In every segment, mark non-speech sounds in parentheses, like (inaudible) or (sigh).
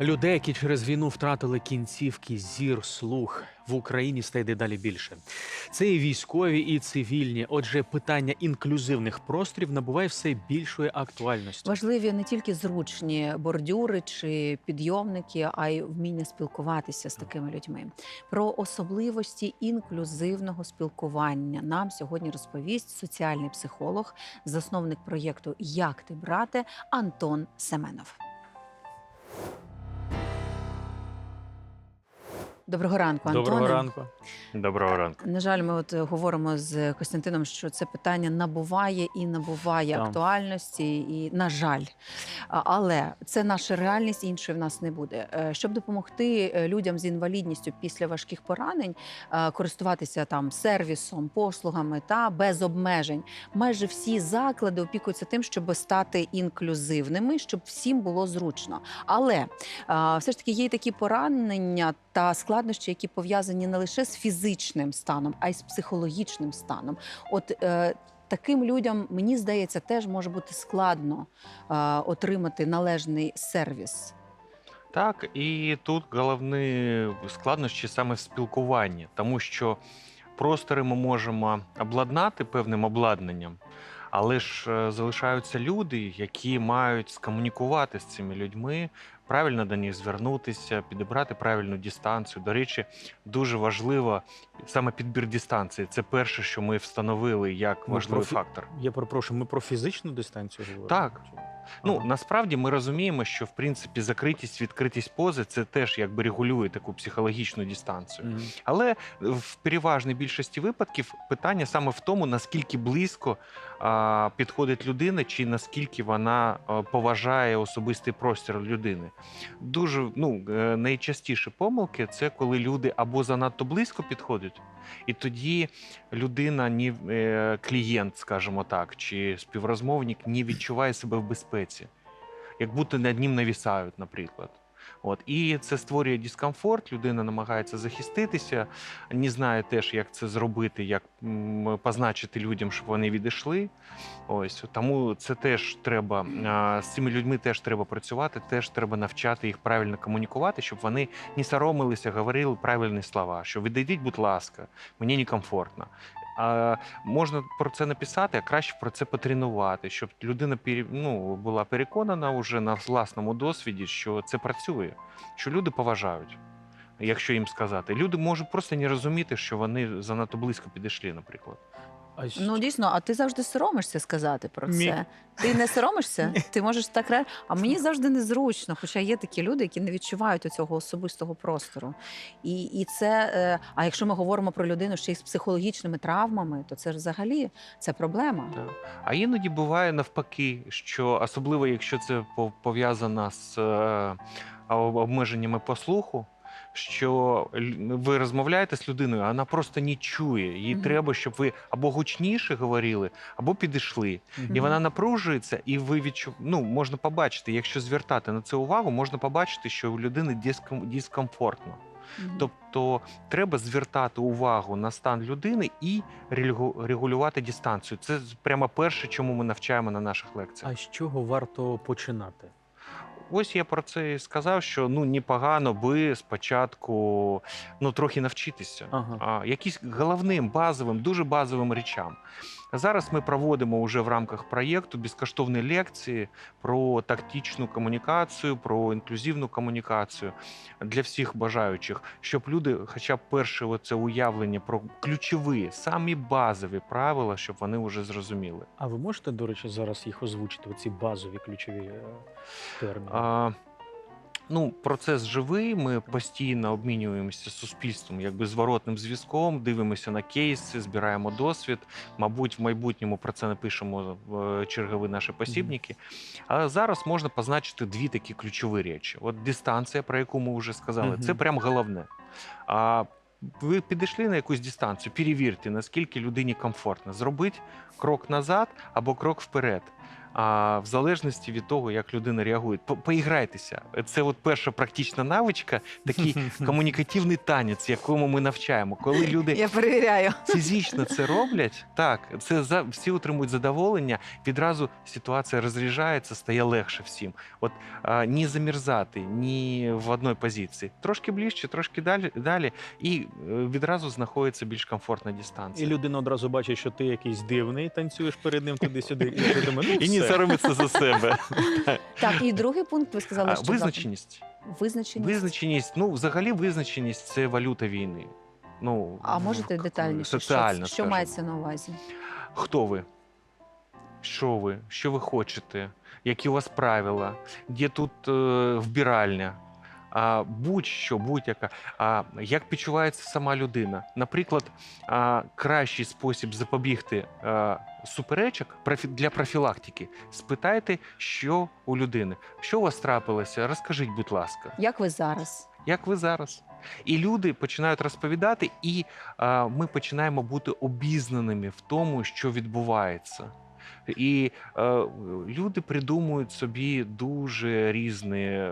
Людей, які через війну втратили кінцівки, зір, слух в Україні стає дедалі більше. Це і військові, і цивільні. Отже, питання інклюзивних просторів набуває все більшої актуальності. Важливі не тільки зручні бордюри чи підйомники, а й вміння спілкуватися з такими людьми. Про особливості інклюзивного спілкування нам сьогодні розповість соціальний психолог, засновник проєкту Як ти брате Антон Семенов. Доброго ранку, Антоне. Доброго ранку. Доброго ранку. На жаль, ми от е, говоримо з Костянтином, що це питання набуває і набуває Так. актуальності, і на жаль, але це наша реальність, іншої в нас не буде. Е, Щоб допомогти е, людям з інвалідністю після важких поранень користуватися там сервісом, послугами та без обмежень, майже всі заклади опікуються тим, щоб стати інклюзивними, щоб всім було зручно. Але все ж таки є й такі поранення та складнощі, які пов'язані не лише з фізичним станом, а й з психологічним станом. От е, таким людям, мені здається, теж може бути складно е, отримати належний сервіс. Так, і тут головні складнощі саме в спілкуванні, тому що простори ми можемо обладнати певним обладнанням, але ж е, залишаються люди, які мають скомунікувати з цими людьми, правильно до них звернутися, підібрати правильну дистанцію. До речі, дуже важливо саме підбір дистанції. Це перше, що ми встановили як Ми важливий профі- фактор. Я перепрошую, ми про фізичну дистанцію говоримо? Так. Ну Ага. насправді ми розуміємо, що в принципі закритість, відкритість пози це теж якби регулює таку психологічну дистанцію. Мгм. Але в переважній більшості випадків питання саме в тому, наскільки близько підходить людина, чи наскільки вона поважає особистий простір людини. Дуже ну е, найчастіші помилки це коли люди або занадто близько підходять, і тоді людина, ні е, клієнт, скажімо так, чи співрозмовник не відчуває себе в безпеці, як будто над ним навісають, наприклад. От і це створює дискомфорт. Людина намагається захиститися, не знає теж, як це зробити, як позначити людям, щоб вони відійшли. Ось тому це теж треба з цими людьми теж треба працювати, теж треба навчати їх правильно комунікувати, щоб вони не соромилися, говорили правильні слова. Що відійдіть, будь ласка, мені некомфортно. А можна про це написати, а краще про це потренувати, щоб людина ну, була переконана вже на власному досвіді, що це працює, що люди поважають. Якщо їм сказати, люди можуть просто не розуміти, що вони занадто близько підійшли, наприклад. А щ- Ну дійсно, а ти завжди соромишся сказати про це. Ти не соромишся? Ні. Ти можеш так ре... А мені завжди незручно, хоча є такі люди, які не відчувають цього особистого простору. І, і це, е, а якщо ми говоримо про людину ще й з психологічними травмами, то це ж взагалі це проблема. Так. А іноді буває навпаки, що особливо якщо це пов- пов'язано з е, об- обмеженнями по слуху. Що ви розмовляєте з людиною, а вона просто не чує. Їй Мгм. треба, щоб ви або гучніше говорили, або підійшли. Мгм. І вона напружується, і ви відчу... ну, можна побачити, якщо звертати на це увагу, можна побачити, що у людини диском... дискомфортно. Мгм. Тобто треба звертати увагу на стан людини і регу- регулювати дистанцію. Це прямо перше, чому ми навчаємо на наших лекціях. А з чого варто починати? Ось я про це і сказав, що ну непогано би спочатку ну трохи навчитися. Ага. а, якісь головним, базовим, дуже базовим речам. Зараз ми проводимо вже в рамках проєкту безкоштовні лекції про тактичну комунікацію, про інклюзивну комунікацію для всіх бажаючих, щоб люди, хоча б перше це уявлення про ключові, самі базові правила, щоб вони вже зрозуміли. А ви можете, до речі, зараз їх озвучити, оці базові ключові е, терміни? А, ну, процес живий. Ми постійно обмінюємося з суспільством, якби зворотним зв'язком, дивимося на кейси, збираємо досвід. Мабуть, в майбутньому про це напишемо в чергові наші посібники. Але зараз можна позначити дві такі ключові речі: от дистанція, про яку ми вже сказали, це прям головне. А ви підійшли на якусь дистанцію, перевірте, наскільки людині комфортно. Зробіть крок назад або крок вперед. А в залежності від того, як людина реагує, По- поіграйтеся. Це от перша практична навичка, такий (laughs) комунікативний танець, якому ми навчаємо. Коли люди Я перевіряю. фізично це роблять, так це за всі отримують задоволення. Відразу ситуація розряджається, стає легше всім. От а, ні замерзати, ні в одній позиції. Трошки ближче, трошки далі, далі, і е, відразу знаходиться більш комфортна І людина одразу бачить, що ти якийсь дивний, танцюєш перед ним туди-сюди. І ти думаєш, ну, І не все. робиться за себе. (laughs) Так, і другий пункт ви сказали, А, що завтра. Визначеність. Визначеність. Визначеність. Ну, взагалі, визначеність це валюта війни. Ну, А можете детальніше? що, соціально, що скажімо. мається на увазі? Хто ви? Що ви? Що ви хочете? Які у вас правила? Де тут е, вбиральня? А, будь-що, будь-яка. А, як почувається сама людина? Наприклад, а, кращий спосіб запобігти а, суперечок для профілактики. Спитайте, що у людини. Що у вас трапилося? Розкажіть, будь ласка. Як ви зараз? Як ви зараз? І люди починають розповідати, і а, ми починаємо бути обізнаними в тому, що відбувається. І е, люди придумують собі дуже різні е,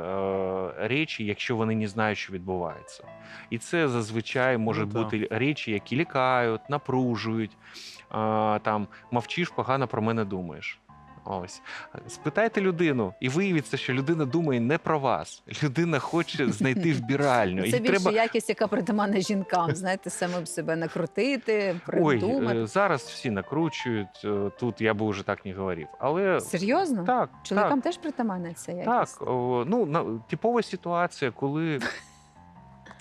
речі, якщо вони не знають, що відбувається. І це зазвичай можуть ну, бути речі, які лякають, напружують. Е, там мовчиш, погано про мене думаєш. Ось спитайте людину, і виявиться, що людина думає не про вас. Людина хоче (laughs) знайти вбиральню. Це і більше треба якість, яка притаманна жінкам. Знаєте, самим себе накрутити, придумати. е, зараз всі накручують. е, Тут я би вже так не говорив. Але Серйозно? так, Чоловікам так, теж притаманна ця так. якість? о, ну типова ситуація, коли. (laughs)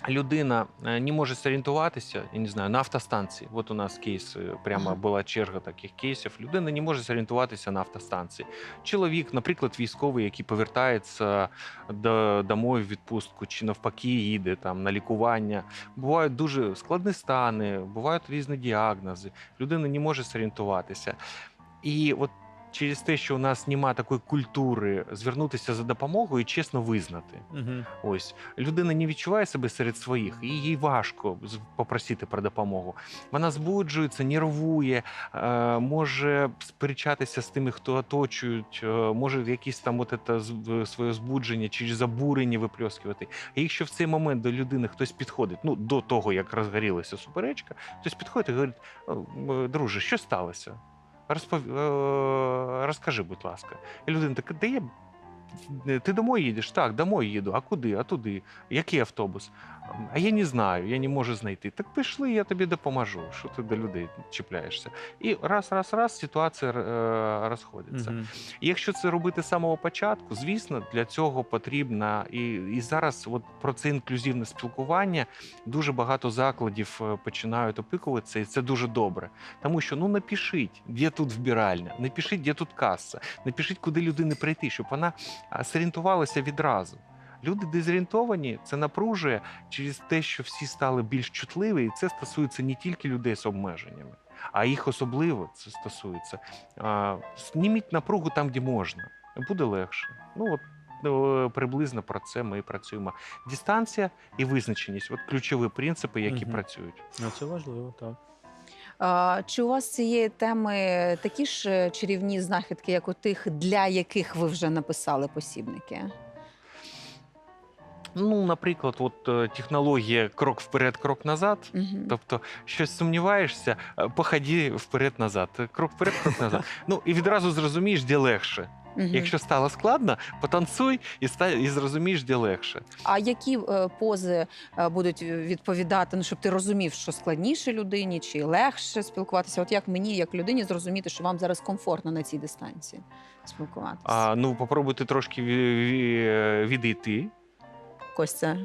Людина е, не може зорієнтуватися, я не знаю, на автостанції. От у нас кейс, е, прямо була черга таких кейсів. Людина не може зорієнтуватися на автостанції. Чоловік, наприклад, військовий, який повертається до, домой в відпустку, чи навпаки їде там на лікування. Бувають дуже складні стани, бувають різні діагнози. Людина не може зорієнтуватися. І от через те, що у нас немає такої культури звернутися за допомогою і чесно визнати. Мгм. Ось людина не відчуває себе серед своїх, і їй важко попросити про допомогу. Вона збуджується, нервує, е, може сперечатися з тими, хто оточують, е, може якісь там от це своє збудження чи забурення випльоскувати. А якщо в цей момент до людини хтось підходить, ну до того як розгорілася суперечка, хтось підходить і говорить: друже, що сталося? Розпов... е, Розкажи, будь ласка. І людина така, де я Ти домой їдеш? Так, домой їду. А куди? А туди? Який автобус? А я не знаю, я не можу знайти. Так пішли, я тобі допоможу. Що ти до людей чіпляєшся? І раз, раз, раз ситуація е, розходиться. Мгм. І якщо це робити з самого початку, звісно, для цього потрібно і, і зараз от про це інклюзивне спілкування дуже багато закладів е, починають опікуватися, і це дуже добре. Тому що ну напишіть, де тут вбиральня, напишіть, де тут каса, напишіть, куди людини прийти, щоб вона а, зорієнтувалася відразу. Люди дезорієнтовані, це напружує через те, що всі стали більш чутливі, і це стосується не тільки людей з обмеженнями, а їх особливо це стосується. Зніміть напругу там, де можна, буде легше. Ну от е, приблизно про це ми і працюємо. Дистанція і визначеність от ключові принципи, які Мгм. працюють. Ну, це важливо, так. Чи у вас з цієї теми такі ж е, чарівні знахідки, як у тих, для яких ви вже написали посібники? Ну, наприклад, от е, технологія крок вперед, крок назад. Мгм. Тобто, щось сумніваєшся, е, походи вперед-назад, крок вперед, крок назад. (laughs) Ну і відразу зрозумієш, де легше. Мгм. Якщо стало складно, потанцуй і ста і зрозумієш, де легше. А які е, пози е, будуть відповідати, ну щоб ти розумів, що складніше людині чи легше спілкуватися? От як мені, як людині, зрозуміти, що вам зараз комфортно на цій дистанції спілкуватися? А ну попробуйте трошки ві- відійти. Костя,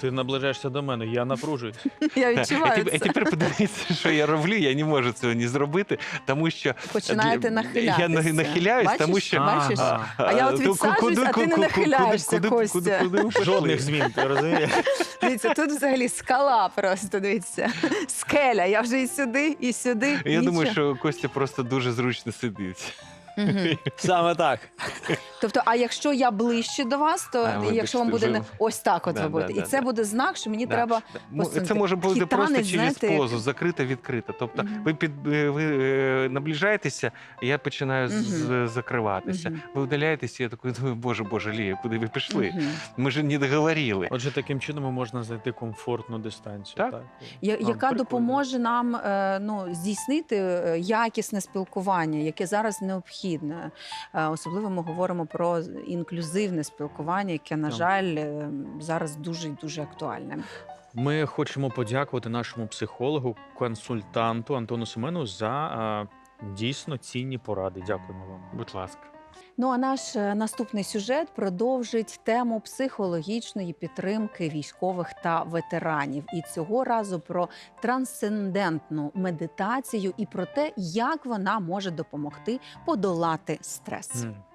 Ти наближаєшся до мене, я напружуюсь. (laughs) я відчуваю тепер, і тепер подивіться, що я роблю. Я не можу цього не зробити, тому що Починаєте для- нахилятися. я нахиляюсь, бачиш? тому що- бачиш? Ага. А я от відсаджуюсь, а ти не нахиляєшся, Костя. Жодних змін, ти розумієш? (laughs) Дивіться, тут взагалі скала просто дивіться. Скеля. Я вже і сюди, і сюди. Я думаю, що Костя просто дуже зручно сидить. (laughs) Саме так. Тобто, а якщо я ближче до вас, то А, якщо вам буде не ось так от Да, робити, да, і да, це да. буде знак, що мені Да. треба М- Це посунути. може бути просто через знаєте, як- позу, закрита, відкрита. Тобто Мгм. ви під е, ви е, наближаєтеся, я починаю з- Мгм. закриватися. Мгм. Ви удаляєтеся, я такий думаю, боже, боже, Лія, куди ви пішли? Мгм. Ми ж не договорили. Отже, таким чином можна знайти комфортну дистанцію. Так. Так, Я- А, яка прикольно. допоможе нам е, ну, здійснити е, якісне спілкування, яке зараз необхідне. Е, Особливо ми говоримо про інклюзивне спілкування, яке, на жаль, е, зараз дуже і дуже актуальне. Ми хочемо подякувати нашому психологу, консультанту Антону Семену за дійсно цінні поради. Дякуємо вам. Будь ласка. Ну а наш е, наступний сюжет продовжить тему психологічної підтримки військових та ветеранів. І цього разу про трансцендентну медитацію і про те, як вона може допомогти подолати стрес. М.